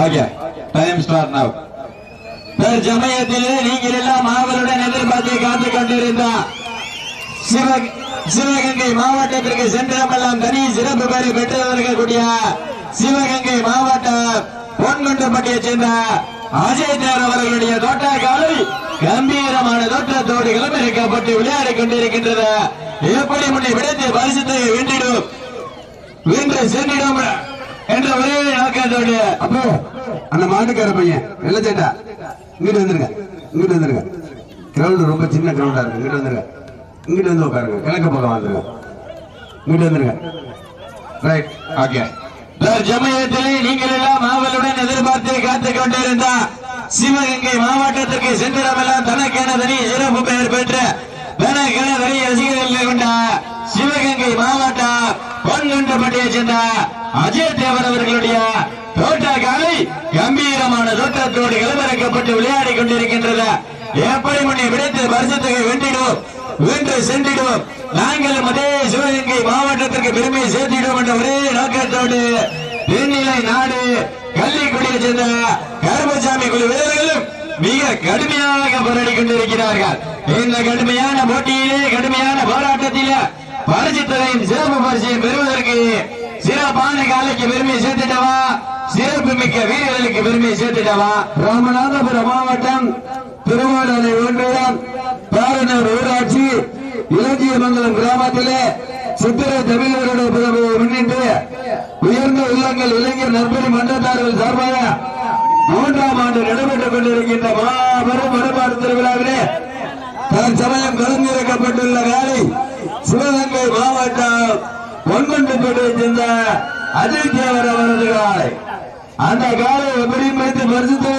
Okay time start now சமயத்திலே நீங்கள் எல்லாம் ஆவலுடன் எதிர்பார்த்து காத்துக் கொண்டிருந்த சிவகங்கை மாவட்டத்திற்கு சென்றமெல்லாம் தனி சிறப்பு பெயரை பெற்றவர்களுடைய சிவகங்கை மாவட்டம் பொன்குண்டப்பட்டியை சேர்ந்த அஜய் தேர் அவர்களுடைய தோட்ட காலை கம்பீரமான தோற்றத்தோடு கிளம்பிருக்கப்பட்டு விளையாடிக் கொண்டிருக்கின்றது. எப்படி முன்னே விடைத்து பரிசுத்தை வென்றிடும் வென்று சென்றிடாம என்ற ஒரே நோக்கத்தோடு அப்போ அந்த மாட்டுக்கார பையன் வெள்ள சேட்டா இங்கிட்டு வந்துருங்க இங்கிட்டு வந்துருங்க. கிரவுண்ட் ரொம்ப சின்ன கிரவுண்டா இருக்கு இங்கிட்டு வந்துருங்க. இங்கிட்டு வந்து உட்காருங்க கிழக்கு பக்கம் வந்துருங்க. இங்கிட்டு வந்துருங்க. ரைட் ஓகே ஜமயத்திலே நீங்கள் எல்லாம் ஆவலுடன் எதிர்பார்த்து காத்துக் கொண்டிருந்த சிவகங்கை மாவட்டத்திற்கு சென்றிடமெல்லாம் தனக்கென தனி சிறப்பு பெயர் பெற்ற தனக்கென தனி ரசிகர்கள் கொண்ட சிவகங்கை மாவட்டம் பொன்குண்டப்பட்டியை சேர்ந்த அஜய் தேவர் அவர்களுடைய தோட்ட காலை கம்பீரமான தோட்டத்தோடு கிளம்பிறக்கப்பட்டு விளையாடி கொண்டிருக்கின்றது. எப்படி முன்னே விடைத்து பரிசுத்தகை வென்றிடும் வென்று சென்றிடும். நாங்கள் அதே சிவகங்கை மாவட்டத்திற்கு பெருமை சேர்த்திடும் என்ற ஒரே நோக்கத்தோடு தென்னிலை நாடு கள்ளிக்குடியை சேர்ந்த கருமசாமி குழு வீரர்களும் மிக கடுமையாக போராடி கொண்டிருக்கிறார்கள். இந்த கடுமையான போட்டியிலே கடுமையான போராட்டத்திலே பரிசுத்தரையும் சிறப்பு பரிசையும் பெறுவதற்கு சிறப்பான காலைக்கு பெருமையை சேர்த்துட்டவா? சிறப்பு மிக்க வீரர்களுக்கு பெருமையை சேர்த்துட்டவா? ராமநாதபுரம் மாவட்டம் திருவாடனை ஒன்றியம் பாரனூர் ஊராட்சி இலக்கியமங்கலம் கிராமத்திலே சித்திர தமிழர்களுடைய பிறவையை முன்னிட்டு உயர்ந்த உள்ளங்கள் இளைஞர் நற்பணி மன்றத்தார்கள் சார்பாக மூன்றாம் ஆண்டு நடைபெற்றுக் கொண்டிருக்கின்ற மாபெரும் வடபாடு திருவிழாவிலே தற்சமயம் கலந்திருக்கப்பட்டுள்ள வேலை சிவகங்கை மாவட்டம் பொன்கொண்டுப்பேட்டை சேர்ந்த அஜய் தேவர் அவரது காலை அந்த காலை எப்படி வைத்து பரிசுத்து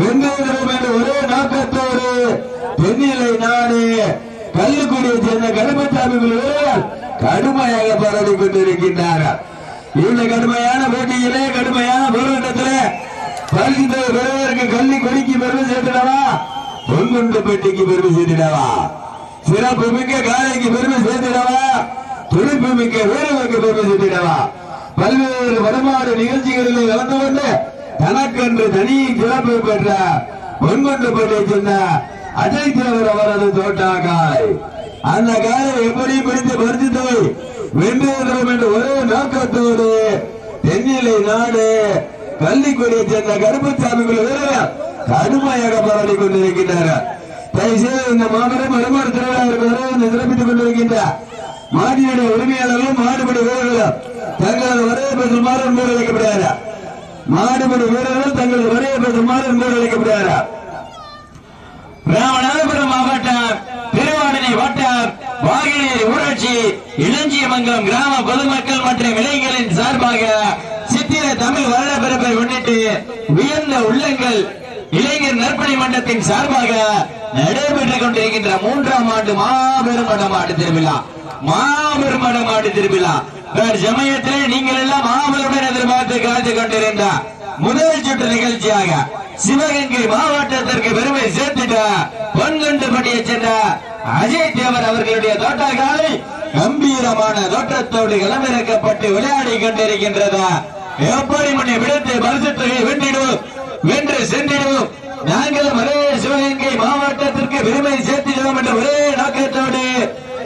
வெங்கடம் என்ற ஒரே நோக்கத்தோடு தென்னிலை நாடு கல்லுக்குடியை சேர்ந்த கணபசாமி கடுமையாக போராடி கொண்டிருக்கின்றார்கள். இந்த கடுமையான போட்டியிலே கடுமையான போராட்டத்திலே பரிசுத்தை பெறுவதற்கு கல்வி கொடிக்கு பெருமை சேர்த்துடவா? பொன்குண்டு பெட்டிக்கு பெருமை சேர்த்துடவா? சிறப்பு மிக்க காலைக்கு பெருமை சேர்த்துடவா? துடிப்பு மிக்க வீரர்களுக்கு பெருமை சேர்த்திடவா பல்வேறு வடமாடு நிகழ்ச்சிகளில் கலந்து கொண்டு தனக்கென்று தனி சிறப்பு பெற்ற பொன்கொண்டு பெட்டை சேர்ந்த அஜய் தேவர் அவரது தோட்டாக்காய். அந்த காலை எப்படி பிடித்து பறித்து வென்றிருக்கிறோம் என்று ஒரே நோக்கத்தோடு தென்னிலை நாடு கள்ளிக்குடியை சேர்ந்த கருப்பசாமி வீரர்கள் கடுமையாக போராடி கொண்டிருக்கின்றனர். தயவுசெய்து இந்த மாபெரும் வருமான திருவிழாவிற்கு வருவதை சிறப்பித்துக் கொண்டிருக்கின்ற மாடியுடைய உரிமையாளர்களும் மாடுபடி வீரர்களும் தங்களது வரைய பெற்றுமாறு என்பது அழைக்கப்படுகிறார் மாடுபடி வீரர்கள் தங்களது வரைய பெற்றுமாறு என்பது அழைக்கப்படுகிறார் ராமநாதபுரம் மாவட்டம் திருவாடனை வட்டார் வாகினேரி ஊராட்சி இளஞ்சியமங்கலம் கிராம பொதுமக்கள் மற்றும் இளைஞர்களின் சார்பாக சித்திர தமிழ் வருட பிறப்பை முன்னிட்டு உயர்ந்த உள்ளங்கள் இளைஞர் நற்பணி மன்றத்தின் சார்பாக நடைபெற்றுக் கொண்டிருக்கின்ற மூன்றாம் ஆண்டு மாபெரும் மடமாடு திருவிழா. மாபெரும் மடமாடு திருவிழா. வேறு சமயத்திலே நீங்கள் எல்லாம் ஆவலுடன் எதிர்பார்த்து காத்துக் கொண்டிருந்த முதல் சுற்று நிகழ்ச்சியாக சிவகங்கை மாவட்டத்திற்கு பெருமை சேர்த்துட்ட பொன்கண்டு பட்டியை சென்ற அஜய் தேவர் அவர்களுடைய தோட்டக்காரி கம்பீரமான தோட்டத்தோடு களமிறக்கப்பட்டு விளையாடி கொண்டிருக்கின்றது. எப்படி முன்னே விடுத்து பரிசுத்தொகை வென்றிடுவோம்? வென்று சென்றிடுவோம். நாங்களும் ஒரே சிவகங்கை மாவட்டத்திற்கு பெருமை சேர்த்திடுவோம் என்ற ஒரே நோக்கத்தோடு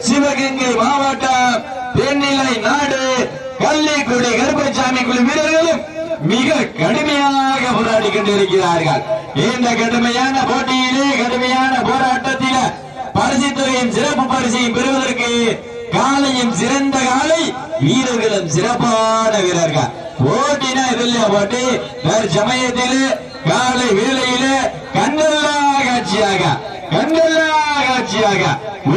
சிவகங்கை மாவட்டம் தென்னிலை நாடு கள்ளிக்குடி கருப்பசாமி குழு வீரர்களும் மிக கடுமையாக போராடி கொண்டிருக்கிறார்கள். இந்த கடுமையான போட்டியிலே கடுமையான போராட்டத்தில பரிசுத்துறையும் சிறப்பு பரிசையும் பெறுவதற்கு காலையும் சிறந்த காலை வீரர்களும் சிறப்பான வீரர்கள். போட்டினா இதில்லையா போட்டி வேறு சமயத்திலே காலை வேளையிலே கண்ணல்லா காட்சியாக கண்ணல்லா சாட்சியாக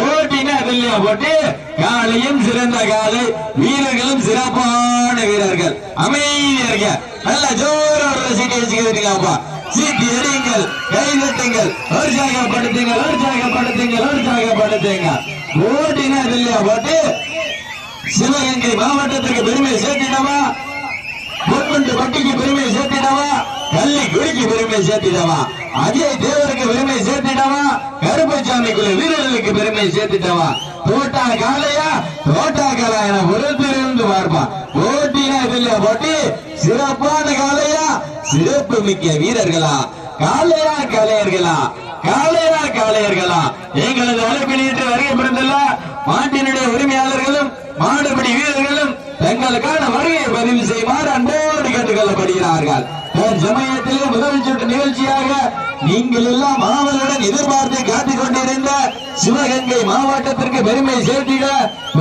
ஓட்டினா அதில்லையா போட்டு. காலையும் சிறந்த காலை வீரர்களும் சிறப்பான வீரர்கள். அமைதியாக நல்ல ஜோரோட சீட்டி வச்சுக்கிறீங்களாப்பா சீட்டி எறியுங்கள் கை தட்டுங்கள் உற்சாகப்படுத்துங்கள் உற்சாகப்படுத்துங்கள் உற்சாகப்படுத்துங்க. ஓட்டினா அதில்லையா போட்டு. சிவகங்கை மாவட்டத்துக்கு பெருமை சேர்த்திடவா? பொன்மண்டு பட்டிக்கு பெருமை சேர்த்திடவா? கள்ளி குடிக்கு பெருமை சேர்த்திடவா? அதே தேவருக்கு பெருமை சேர்த்துட்டவா? கருப்பசாமிக்குள்ள வீரர்களுக்கு பெருமை சேர்த்துட்டவா? தோட்டா காலையா தோட்டா காலா என பொறுத்திருந்து பார்ப்பான் போட்டினா இதுல போட்டி சிறப்பான காலையா சிறப்பு மிக்க வீரர்களா? காலையா கலையர்களா காளையா காலையர்களா எங்களது அழைப்பினிட்டு வருகை புரிந்துள்ள மாட்டினுடைய உரிமையாளர்களும் மாடுபடி வீரர்களும் தங்களுக்கான வருகையை பதிவு செய்யுமாறு அன்போடு கேட்டுக்கொள்ளப்படுகிறார்கள். சமயத்திலே முதல் சுற்று நிகழ்ச்சியாக நீங்கள் எல்லாம் ஆவலுடன் எதிர்பார்த்து காத்துக் கொண்டிருந்த சிவகங்கை மாவட்டத்திற்கு பெருமை சேர்த்திட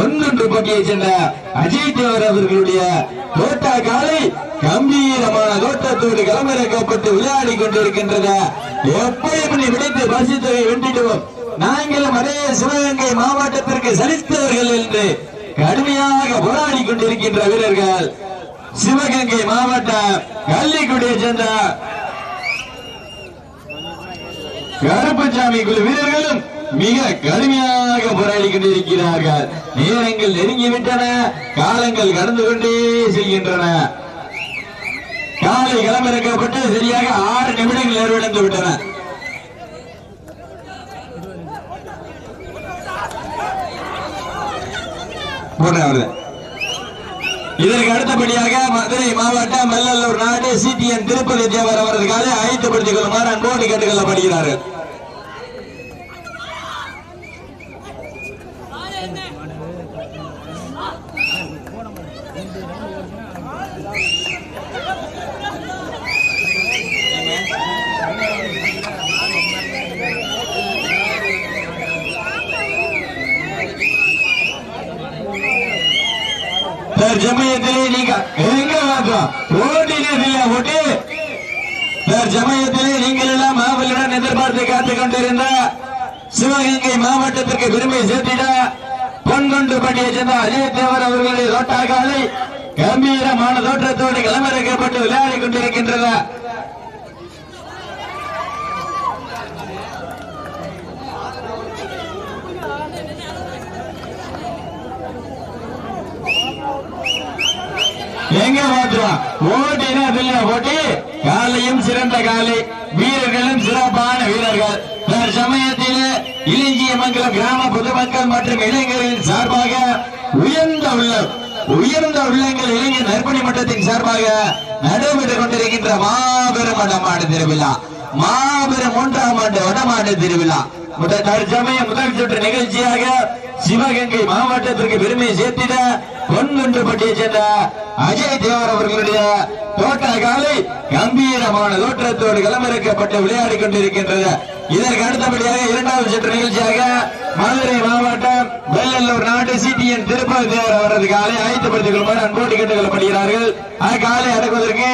ஒன்றொன்று போட்டியை சென்ற அஜய் தேவர் அவர்களுடைய தோட்டா காலை கம்பீரமான தோட்டத்தோடு களமிறக்கப்பட்டு விளையாடி கொண்டிருக்கின்றது எப்படி நீ விடைத்து தொகை வென்றிடுவோம். நாங்களும் அதே சிவகங்கை மாவட்டத்திற்கு சலித்தவர்கள் என்று கடுமையாக போராடி கொண்டிருக்கின்ற வீரர்கள். சிவகங்கை மாவட்டம் கள்ளிக்குடியை சேர்ந்த கருப்பசாமி குழு வீரர்களும் மிக கடுமையாக போராடி கொண்டிருக்கிறார்கள் நேரங்கள் நெருங்கிவிட்டன. காலங்கள் கடந்து கொண்டே செல்கின்றன. காலை களமிறக்கப்பட்டு சரியாக ஆறு நிமிடங்கள் நிறைவடைந்து விட்டன. போடுறேன் இதற்கு அடுத்தபடியாக மதுரை மாவட்டம் மெல்லல்லூர் நாடு சிடிஎன் திருப்பதி தேவர் அவர்களுக்காக ஆயத்தப்படுத்திக் கொள்ளுமாறு அன்போடு கேட்டுக்கொள்ளப்படுகிறார்கள். தற்சமயத்திலே நீங்க எங்க பார்த்தோம் ஓட்டி தற்சமயத்திலே நீங்கள் எல்லாம் மாவலுடன் எதிர்பார்த்து காத்துக் கொண்டிருந்த சிவகங்கை மாவட்டத்திற்கு பெருமை சேர்த்திட பொன்கொண்டு பண்டிகை சேர்ந்த அஜயத்தேவர் அவர்களுடைய தோட்டாக்காலை கம்பீரமான தோற்றத்தோடு களமிறக்கப்பட்டு விளையாடி கொண்டிருக்கின்றன எங்க மாற்றுவோம் ஓட்டினா அதில்ல ஓட்டி காலையும் சிறந்த காலை. வீரர்களும் சிறப்பான வீரர்கள். சமயத்தில் இளஞ்சியமங்கலம் கிராம பொதுமக்கள் மற்றும் இளைஞர்களின் சார்பாக உயர்ந்த உள்ளம் உயர்ந்த உள்ளங்கள் இளைஞர் நற்பணி மன்றத்தின் சார்பாக நடைபெற்றுக் கொண்டிருக்கின்ற மாபெரும் வடமாடு திருவிழா. மாபெரும் மூன்றாம் ஆண்டு வடமாடு திருவிழா. முதல் தற்சமயம் முதல் சுற்று நிகழ்ச்சியாக சிவகங்கை மாவட்டத்திற்கு பெருமை சேர்த்திட பொன்குன்றுப்பட்டியை சேர்ந்த அஜய் தேவர் அவர்களுடைய தோட்ட காலை கம்பீரமான தோற்றத்தோடு களமிறக்கப்பட்டு விளையாடி கொண்டிருக்கின்றது. இதற்கு அடுத்தபடியாக இரண்டாவது சுற்று நிகழ்ச்சியாக மதுரை மாவட்டம் வெள்ளல்லூர் நாட்டு சிடிஎன் திருப்பதி தேவர் அவரது காலை ஆயத்தப்படுத்திக் கொள்ளுமாறு அன்போடு கேட்டுக் கொள்ளப்படுகிறார்கள் அக்காலை அடக்குவதற்கு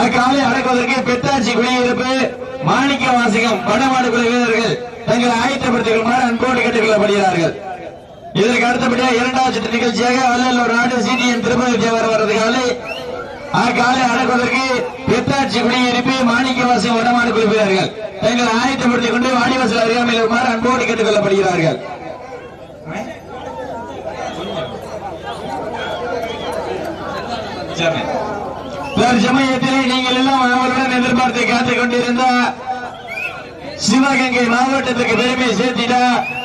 அக்காலை அடக்குவதற்கு பெத்தாச்சி குடியிருப்பு மாணிக்க வாசகம் வடமாடு குழு வீரர்கள் தங்களை ஆயத்தப்படுத்திக் கொள்ளுமாறு அன்போடு கேட்டுக் கொள்ளப்படுகிறார்கள் இதற்கு அடுத்தபடியாக இரண்டாவது சுற்று நிகழ்ச்சியாக வல்லூர் நாடு சிடிஎன் திருப்பதி தேவர் அவரது காலை அக்காலை அடக்குவதற்கு பெத்தாட்சி குடியிருப்பு மாணிக்க வாசகம் வடமாடு குழு வீரர்கள் தங்களை ஆயத்தப்படுத்திக் கொண்டு வாடிவாசல் அருகாமையில் இருக்குமாறு அன்போடு கேட்டுக் கொள்ளப்படுகிறார்கள் சமயத்திலே நீங்கள் எல்லாம் அவருடன் எதிர்பார்த்து காத்துக் கொண்டிருந்த சிவகங்கை மாவட்டத்துக்கு பெருமை சேர்த்திட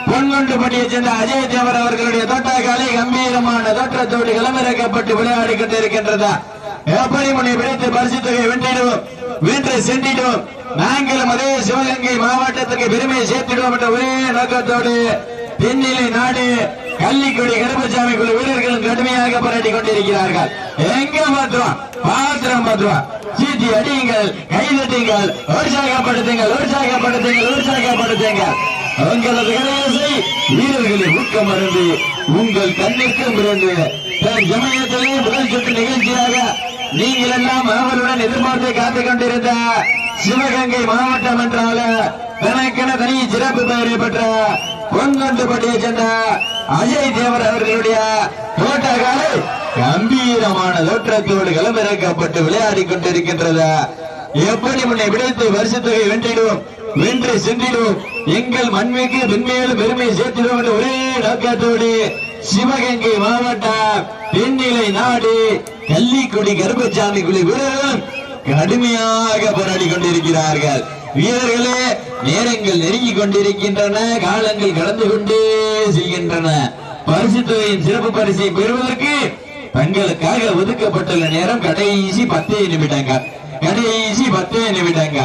பொன்கொண்டு பட்டியை சேர்ந்த அஜய் தேவர் அவர்களுடைய தோட்டக்காலை கம்பீரமான தோற்றத்தோடு களமிறக்கப்பட்டு விளையாடி கொண்டிருக்கின்றது எப்படி முனை பிடித்து பரிசு தொகை வென்றிடுவோம். வென்று சென்றிடுவோம். நாங்களும் அதே சிவகங்கை மாவட்டத்துக்கு பெருமை சேர்த்திடுவோம் என்ற ஒரே நோக்கத்தோடு தென்னிலை நாடு கள்ளிக்குடி கருப்பசாமி குழு வீரர்களும் கடுமையாக போராடி கொண்டிருக்கிறார்கள். எங்க பாத்துருவோம் பாத்திரம் பாத்துருவோம் சீட்டி அடியுங்கள் கைதட்டுங்கள் உற்சாகப்படுத்துங்கள் உற்சாகப்படுத்துங்கள் உற்சாகப்படுத்துங்கள். உங்களது கடையோசை வீரர்களை ஊக்கம் அருந்து உங்கள் கண்ணிற்கும் இருந்து ஜமயத்திலே முதல் சுற்று நிகழ்ச்சியாக நீங்கள் எல்லாம் அவருடன் எதிர்பார்த்து காத்துக் கொண்டிருந்த சிவகங்கை மாவட்டம் என்றால தனக்கென தனி சிறப்பு பெயரை பெற்ற பொன்கொண்டுபட்டியை சென்ற அஜய் தேவர் அவர்களுடைய தோட்டக்காலை கம்பீரமான தோற்றத்தோடு களமிறக்கப்பட்டு விளையாடி கொண்டிருக்கின்றது. எப்படி முன்னை விடைத்து வருஷத்தொகை வென்றிடுவோம்? வென்று சென்றிடுவோம். எங்கள் மண்மைக்கு மென்மேலும் பெருமை சேர்த்திடுவோம் என்ற ஒரே நோக்கத்தோடு சிவகங்கை மாவட்டம் தென்னிலை நாடு கள்ளிக்குடி கருப்பசாமி குழி வீரர்களும் கடுமையாக போராடி கொண்டிருக்கிறார்கள். வீரர்களே நேரங்கள் நெருங்கி கொண்டிருக்கின்றன காலங்கள் கடந்து கொண்டே செல்கின்றன. பரிசு தொகையின் சிறப்பு பரிசை பெறுவதற்கு தங்களுக்காக ஒதுக்கப்பட்டுள்ள நேரம் கடைசி பத்தே நிமிடங்க. கடைசி பத்தே நிமிடங்க.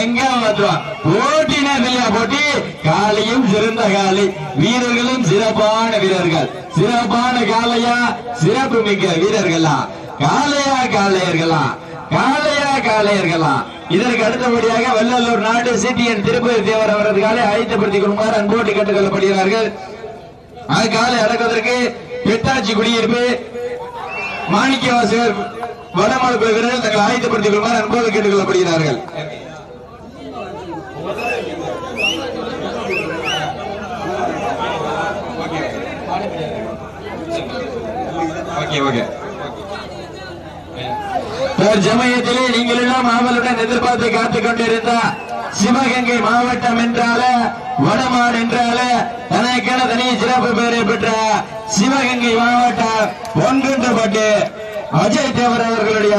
எங்க மாத்துவோம் போட்டினா இல்லையா போட்டி. காலையும் சிறந்த காலை. வீரர்களும் சிறப்பான வீரர்கள். சிறப்பான காலையா? சிறப்பு மிக்க வீரர்களா? காளையா காலையர்களா காளையா காலையர்களா இதற்கு அடுத்தபடியாக வல்லல்லூர் நாடு சிடிஎன் திருப்பதி தேவர் அவரது காலை ஆயத்தப்படுத்திக் கொள்ளுமாறு அன்போட்டி கேட்டுக் கொள்ளப்படுகிறார்கள் அது காலை அடக்குவதற்கு பெட்டாச்சி குடியிருப்பு மாணிக்கவாசகர் வடமாடு வீரர்கள் தங்கள் ஆயத்தப்படுத்திக் கொள்வார் அன்போடு கேட்டுக் கொள்ளப்படுகிறார்கள் ஓகே. நீங்கள் எல்லாம் ஆவலுடன் எதிர்பார்த்து காத்துக் கொண்டிருந்த சிவகங்கை மாவட்டம் என்றால வடமாடு என்றால தனக்கென தனி சிறப்பு பெயரை சிவகங்கை மாவட்டம் ஒன்றுபட்டு அஜய் தேவர் அவர்களுடைய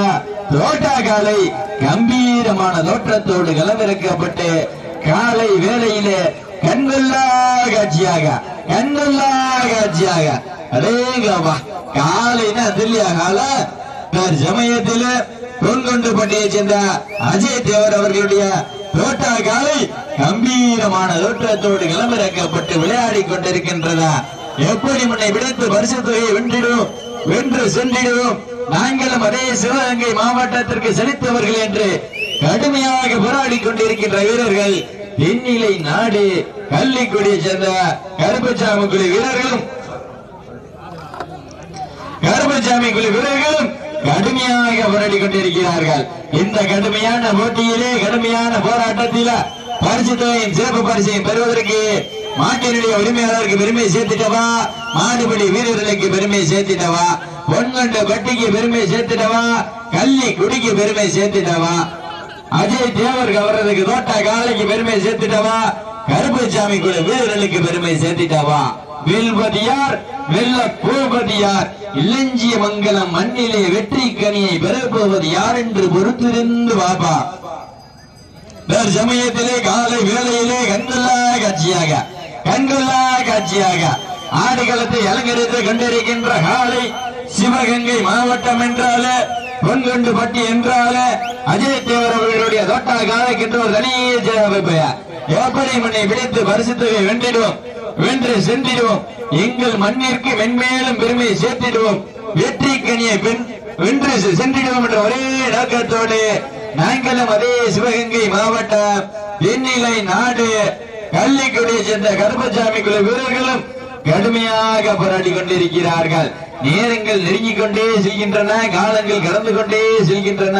தோட்டா காலை கம்பீரமான தோற்றத்தோடு களமிறக்கப்பட்டு காலை வேலையிலே கண்கொள்ளா காட்சியாக கண்கொள்ளா காட்சியாக. அடேங்கப்பா காலைன்னா தில்லியா கால? சமயத்தில் பொன்கொண்டு பட்டியை சேர்ந்த அஜய் தேவர் அவர்களுடைய தோட்டா காலை கம்பீரமான தோற்றத்தோடு கிளம்பிறக்கப்பட்டு விளையாடி கொண்டிருக்கின்றதா எப்படி உன்னை விடுத்து பரிசு தொகையை வென்றிடும் வென்று சென்றிடும்? நாங்களும் அதே சிவகங்கை மாவட்டத்திற்கு செலுத்தவர்கள் என்று கடுமையாக போராடி கொண்டிருக்கின்ற வீரர்கள் தென்னிலை நாடு கள்ளிக்குடியை சேர்ந்த கருப்பசாமி குழு வீரர்களும் கருப்பசாமி குழு வீரர்களும் கடுமையாக போராடி கொண்டிருக்கிறார்கள். இந்த கடுமையான போட்டியிலே கடுமையான போராட்டத்தில பரிசு தொகையின் சிறப்பு பரிசையும் பெறுவதற்கு மாட்டினுடைய உரிமையாளருக்கு பெருமை சேர்த்துட்டவா? மாடுபடி வீரர்களுக்கு பெருமை சேர்த்துட்டவா? பொன்கண்ட பட்டிக்கு பெருமை சேர்த்துட்டவா? கள்ளி குடிக்கு பெருமை சேர்த்துட்டவா? அஜய் தேவர் கவர்றதுக்கு தோட்டா காலைக்கு பெருமை சேர்த்துட்டவா? கருப்பசாமி கூட வீரர்களுக்கு பெருமை சேர்த்துட்டவா? வில்பதியார் வெல்ல போவதியார் இளஞ்சிய மங்கலம் மண்ணிலே வெற்றி கனியை பெறப்போவது யார் என்று பொறுத்திருந்து பாபா வேறு சமயத்திலே காலை வேலையிலே கண்கொள்ளா காட்சியாக. கண்கொள்ளா காட்சியாக ஆடுகளத்தை அலங்கரித்து கொண்டிருக்கின்ற காலை சிவகங்கை மாவட்டம் என்றாலே பொன்கொண்டு பட்டி என்றாலே அஜய் தேவர் அவர்களுடைய தோட்டா காலைக்கின்ற ஒரு தனியே சிறப்பு எப்படி மண்ணை பிடித்து பரிசுத்தவை வென்றிடுவோம்? வென்று சென்றிடுவோம். எங்கள் மண்ணிற்கு மென்மேலும் பெருமை சேர்த்திடுவோம். வெற்றி கனியை பெண் வென்று சென்றிடுவோம் என்ற ஒரே நோக்கத்தோடு நாங்களும் அதே சிவகங்கை மாவட்டம் தென்னிலை நாடு கள்ளிக்குடியை சேர்ந்த கருப்பசாமி குழு வீரர்களும் கடுமையாக போராடி கொண்டிருக்கிறார்கள். நேரங்கள் நெருங்கிக் கொண்டே செல்கின்றன காலங்கள் கடந்து கொண்டே செல்கின்றன.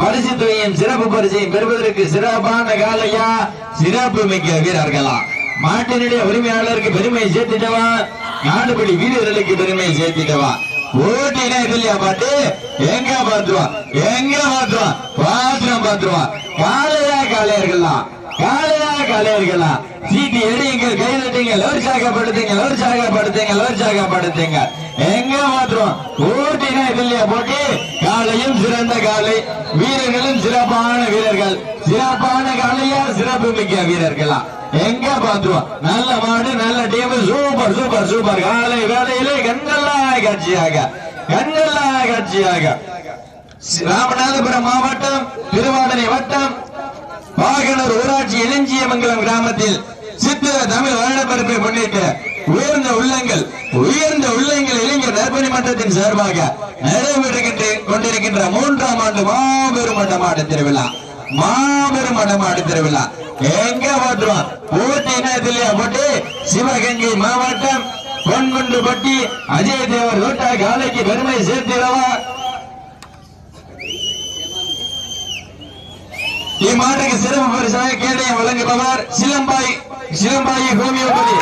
பரிசு தொகையின் சிறப்பு பரிசையும் பெறுவதற்கு சிறப்பான காலையா? சிறப்பு மிக்க வீரர்களா? மாட்டினுடைய உரிமையாளருக்கு பெருமை சேர்த்துட்டவா நாடுபடி வீரர்களுக்கு பெருமை சேர்த்துட்டவா ஓட்டினா இல்லையா பாட்டு? எங்க பாத்துருவான் எங்க பாத்துருவான் பாத்திரம் பாத்துருவான் காலையா காலையர்கள்லாம் காலையா காலையர்களா கை தட்டுங்க லோர்ச்சாகப்படுத்துங்க லோர்ச்சாகப்படுத்துங்க லோர்ச்சாகப்படுத்துங்க எங்க மாத்திரம்? ஓட்டினா இல்லையா போட்டி? காலையும் சிறந்த காலை. வீரர்களும் சிறப்பான வீரர்கள். சிறப்பான காலையா சிறப்பு மிக்க வீரர்களா? எங்க பாத்துருவோம் நல்ல மாடு நல்ல டீம். Super super super. காலை வேலையிலே கண்கல்லா காட்சியாக. கண்கல்லா காட்சியாக. ராமநாதபுரம் மாவட்டம் திருவாடனை வட்டம் வாகனூர் ஊராட்சி இளஞ்சியமங்கலம் கிராமத்தில் சித்திர தமிழ் வருடப்பரப்பை முன்னிட்டு உயர்ந்த உள்ளங்கள் உயர்ந்த உள்ளங்கள் இளைஞர் நற்பணி மன்றத்தின் சார்பாக நடைபெறுகின்ற கொண்டிருக்கின்ற மூன்றாம் ஆண்டு மாபெரும் மண்டமாடு திருவிழா. மாபெரும் மண்டமாடு திருவிழா. எங்க போட்டுருவோம் போட்டினா இதுலயா போட்டு? சிவகங்கை மாவட்டம் பொன்குண்டு பட்டி அஜய் தேவர் தோட்டா காலைக்கு பெருமை சேர்த்திடவா? இம்மாட்டுக்கு சிறப்பு பரிசாக கேடயம் வழங்குபவர் சிலம்பாய் சிலம்பாயி ஹோமியோபதி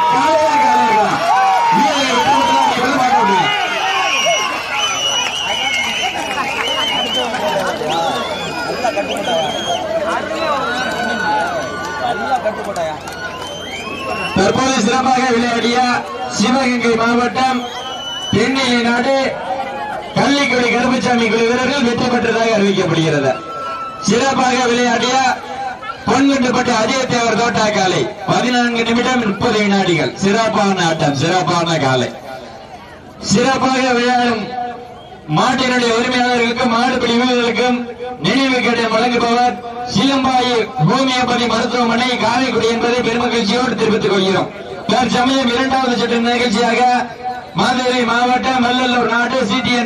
தற்போது சிறப்பாக விளையாடிய சிவகங்கை மாவட்டம் தென்னிலை நாடு கள்ளிக்குடி கருப்புசாமி குழு வீரர்கள் வெற்றி பெற்றதாக அறிவிக்கப்படுகிறது. சிறப்பாக விளையாடிய பொன்குண்டுப்பட்ட அஜயத்தேவர் தோட்டா காலை பதினான்கு நிமிடம் முப்பது வினாடிகள். சிறப்பான ஆட்டம் சிறப்பான காலை. சிறப்பாக விளையாடும் மாட்டினுடைய உரிமையாளர்களுக்கும் மாடுபிடி வீரர்களுக்கும் நினைவு கடன் வழங்குபவர் சிலம்பாயி ஹோமியோபதி மருத்துவமனை காரைக்குடி என்பதை பெருமகிழ்ச்சியோடு தெரிவித்துக் கொள்கிறோம். தற்சமயம் இரண்டாவது சுற்று நிகழ்ச்சியாக மதுரை மாவட்டம் மல்லல்லூர் நாடு சிடிஎன்